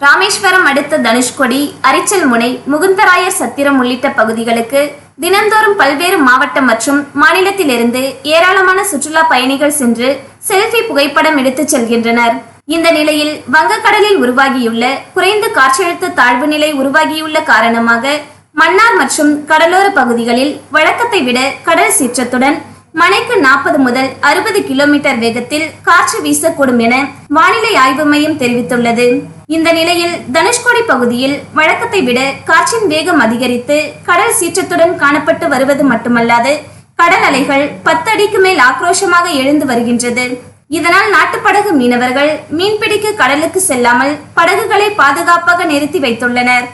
ராமேஸ்வரம் அடுத்த தனுஷ்கொடி அரிச்சல் முனை முகுந்தராயர் சத்திரம் உள்ளிட்ட பகுதிகளுக்கு தினந்தோறும் பல்வேறு மாவட்டம் மற்றும் மாநிலத்திலிருந்து ஏராளமான சுற்றுலா பயணிகள் சென்று செல்ஃபி புகைப்படம் எடுத்துச் செல்கின்றனர். இந்த நிலையில் வங்கக்கடலில் உருவாகியுள்ள குறைந்த காற்றழுத்த தாழ்வு நிலை உருவாகியுள்ள காரணமாக மன்னார் மற்றும் கடலோர பகுதிகளில் வழக்கத்தை விட கடல் சீற்றத்துடன் மணிக்கு நாற்பது முதல் அறுபது கிலோமீட்டர் வேகத்தில் காற்று வீசக்கூடும் என வானிலை ஆய்வு மையம் தெரிவித்துள்ளது. இந்த நிலையில் தனுஷ்கோடி பகுதியில் வழக்கத்தை விட காற்றின் வேகம் அதிகரித்து கடல் சீற்றத்துடன் காணப்பட்டு வருவது மட்டுமல்லாது கடல் அலைகள் பத்து அடிக்கு மேல் ஆக்ரோஷமாக எழுந்து வருகின்றது. இதனால் நாட்டுப்படகு மீனவர்கள் மீன்பிடிக்க கடலுக்கு செல்லாமல் படகுகளை பாதுகாப்பாக நிறுத்தி வைத்துள்ளனர்.